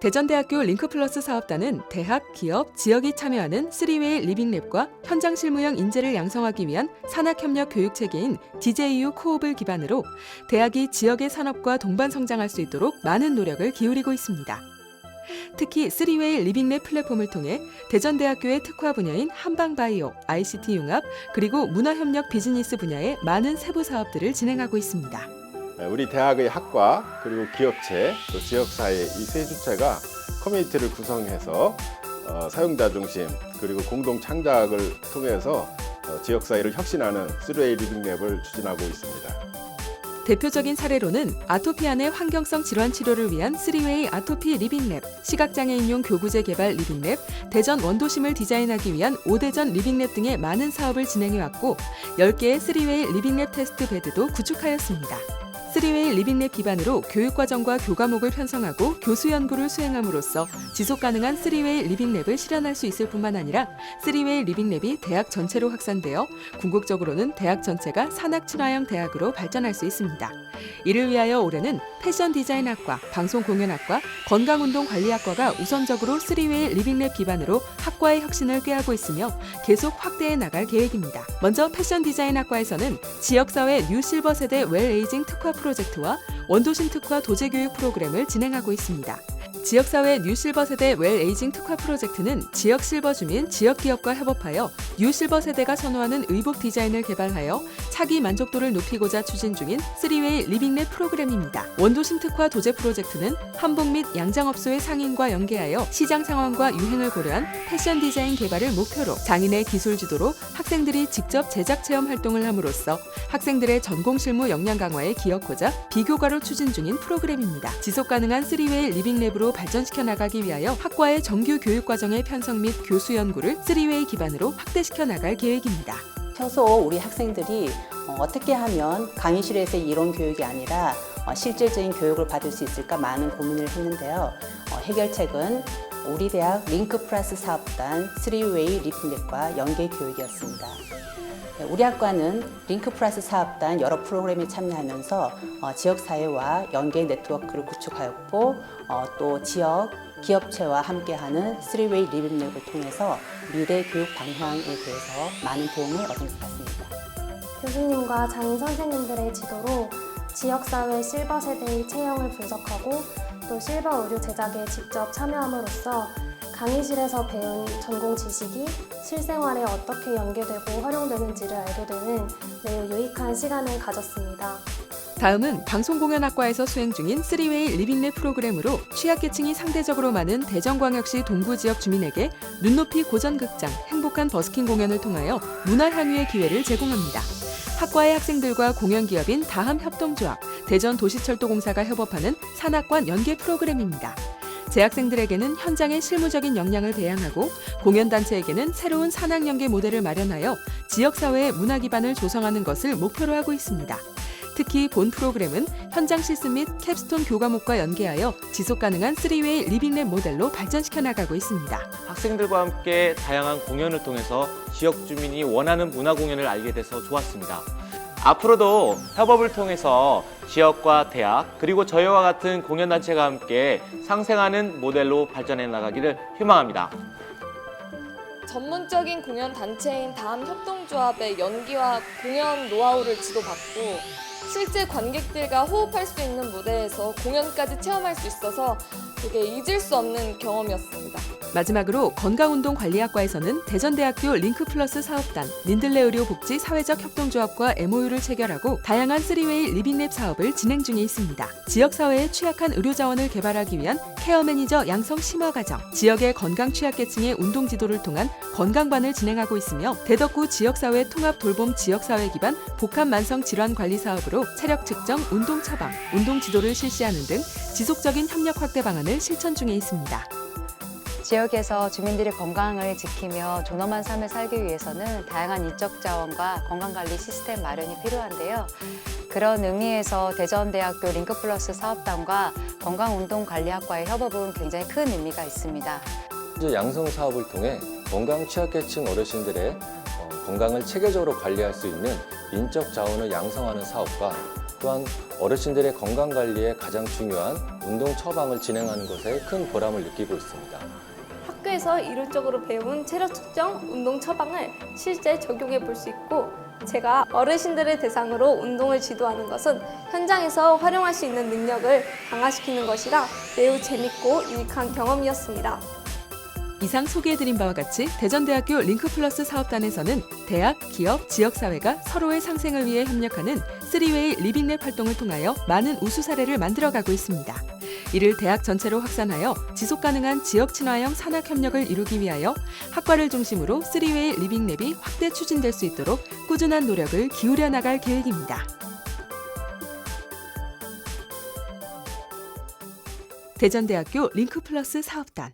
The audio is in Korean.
대전대학교 링크플러스 사업단은 대학, 기업, 지역이 참여하는 3웨이 리빙랩과 현장 실무형 인재를 양성하기 위한 산학협력 교육 체계인 DJU 코옵을 기반으로 대학이 지역의 산업과 동반 성장할 수 있도록 많은 노력을 기울이고 있습니다. 특히 3웨이 리빙랩 플랫폼을 통해 대전대학교의 특화 분야인 한방바이오, ICT 융합, 그리고 문화협력 비즈니스 분야의 많은 세부 사업들을 진행하고 있습니다. 네, 우리 대학의 학과 그리고 기업체 또 지역사회 이 세 주체가 커뮤니티를 구성해서 어, 사용자 중심 그리고 공동 창작을 통해서 어, 지역사회를 혁신하는 3A 리빙랩을 추진하고 있습니다. 대표적인 사례로는 아토피안의 환경성 질환 치료를 위한 3웨이 아토피 리빙랩, 시각장애인용 교구제 개발 리빙랩, 대전 원도심을 디자인하기 위한 오대전 리빙랩 등의 많은 사업을 진행해왔고 10개의 3웨이 리빙랩 테스트 베드도 구축하였습니다. 3웨이 리빙랩 기반으로 교육과정과 교과목을 편성하고 교수 연구를 수행함으로써 지속 가능한 3웨이 리빙랩을 실현할 수 있을 뿐만 아니라 3웨이 리빙랩이 대학 전체로 확산되어 궁극적으로는 대학 전체가 산학 친화형 대학으로 발전할 수 있습니다. 이를 위하여 올해는 패션 디자인학과, 방송 공연학과, 건강운동 관리학과가 우선적으로 3웨이 리빙랩 기반으로 학과의 혁신을 꾀하고 있으며 계속 확대해 나갈 계획입니다. 먼저 패션 디자인학과에서는 지역사회 뉴 실버 세대 웰에이징 특화 프로젝트와 원도심 특화 도제교육 프로그램을 진행하고 있습니다. 지역사회 뉴 실버 세대 웰에이징 특화 프로젝트는 지역 실버 주민, 지역 기업과 협업하여 뉴 실버 세대가 선호하는 의복 디자인을 개발하여 차기 만족도를 높이고자 추진 중인 3웨이 리빙랩 프로그램입니다. 원도심 특화 도제 프로젝트는 한복 및 양장업소의 상인과 연계하여 시장 상황과 유행을 고려한 패션 디자인 개발을 목표로 장인의 기술 지도로 학생들이 직접 제작 체험 활동을 함으로써 학생들의 전공 실무 역량 강화에 기여하고자 비교과로 추진 중인 프로그램입니다. 지속 가능한 3웨이 리빙랩으로 발전시켜 나가기 위하여 학과의 정규 교육 과정의 편성 및 교수 연구를 3웨이 기반으로 확대시켜 나갈 계획입니다. 평소 우리 학생들이 어, 어떻게 하면 강의실에서 이론 교육이 아니라 어, 실질적인 교육을 받을 수 있을까 많은 고민을 했는데요. 어, 해결책은 우리 대학 링크 플러스 사업단 3웨이 리플렛과 연계 교육이었습니다. 네, 우리 학과는 링크 플러스 사업단 여러 프로그램에 참여하면서 어, 지역 사회와 연계 네트워크를 구축하였고 어, 또 지역 기업체와 함께하는 3웨이 리빙랩을 통해서 미래 교육 방향에 대해서 많은 도움을 얻은 것 같습니다. 교수님과 장인 선생님들의 지도로 지역사회 실버 세대의 체형을 분석하고 또 실버 의류 제작에 직접 참여함으로써 강의실에서 배운 전공 지식이 실생활에 어떻게 연계되고 활용되는지를 알게 되는 매우 유익한 시간을 가졌습니다. 다음은 방송공연학과에서 수행 중인 3웨이 리빙랩 프로그램으로 취약계층이 상대적으로 많은 대전광역시 동구 지역 주민에게 눈높이 고전극장, 행복한 버스킹 공연을 통하여 문화 향유의 기회를 제공합니다. 학과의 학생들과 공연기업인 다함협동조합, 대전도시철도공사가 협업하는 산학관 연계 프로그램입니다. 재학생들에게는 현장의 실무적인 역량을 배양하고 공연단체에게는 새로운 산학연계 모델을 마련하여 지역사회의 문화 기반을 조성하는 것을 목표로 하고 있습니다. 특히 본 프로그램은 현장 실습 및 캡스톤 교과목과 연계하여 지속 가능한 3웨이 리빙랩 모델로 발전시켜 나가고 있습니다. 학생들과 함께 다양한 공연을 통해서 지역 주민이 원하는 문화 공연을 알게 돼서 좋았습니다. 앞으로도 협업을 통해서 지역과 대학 그리고 저희와 같은 공연단체가 함께 상생하는 모델로 발전해 나가기를 희망합니다. 전문적인 공연 단체인 다음 협동조합의 연기와 공연 노하우를 지도받고 실제 관객들과 호흡할 수 있는 무대에서 공연까지 체험할 수 있어서 되게 잊을 수 없는 경험이었습니다. 마지막으로 건강운동관리학과에서는 대전대학교 링크플러스 사업단, 민들레의료 복지 사회적 협동조합과 MOU를 체결하고 다양한 3웨이 리빙랩 사업을 진행 중에 있습니다. 지역사회에 취약한 의료자원을 개발하기 위한 케어 매니저 양성 심화 과정, 지역의 건강 취약계층의 운동 지도를 통한 건강반을 진행하고 있으며 대덕구 지역사회 통합 돌봄 지역사회 기반 복합 만성 질환 관리 사업으로 체력 측정, 운동 처방, 운동 지도를 실시하는 등 지속적인 협력 확대 방안을 실천 중에 있습니다. 지역에서 주민들이 건강을 지키며 존엄한 삶을 살기 위해서는 다양한 인적 자원과 건강관리 시스템 마련이 필요한데요. 그런 의미에서 대전대학교 링크플러스 사업단과 건강운동관리학과의 협업은 굉장히 큰 의미가 있습니다. 이제 양성 사업을 통해 건강 취약계층 어르신들의 어, 건강을 체계적으로 관리할 수 있는 인적 자원을 양성하는 사업과 또한 어르신들의 건강 관리에 가장 중요한 운동 처방을 진행하는 것에 큰 보람을 느끼고 있습니다. 학교에서 이론적으로 배운 체력 측정, 운동 처방을 실제 적용해 볼 수 있고 제가 어르신들을 대상으로 운동을 지도하는 것은 현장에서 활용할 수 있는 능력을 강화시키는 것이라 매우 재밌고 유익한 경험이었습니다. 이상 소개해드린 바와 같이 대전대학교 링크플러스 사업단에서는 대학, 기업, 지역사회가 서로의 상생을 위해 협력하는 3웨이 리빙랩 활동을 통하여 많은 우수 사례를 만들어가고 있습니다. 이를 대학 전체로 확산하여 지속 가능한 지역 친화형 산학 협력을 이루기 위하여 학과를 중심으로 3웨이 리빙랩이 확대 추진될 수 있도록 꾸준한 노력을 기울여 나갈 계획입니다. 대전대학교 링크플러스 사업단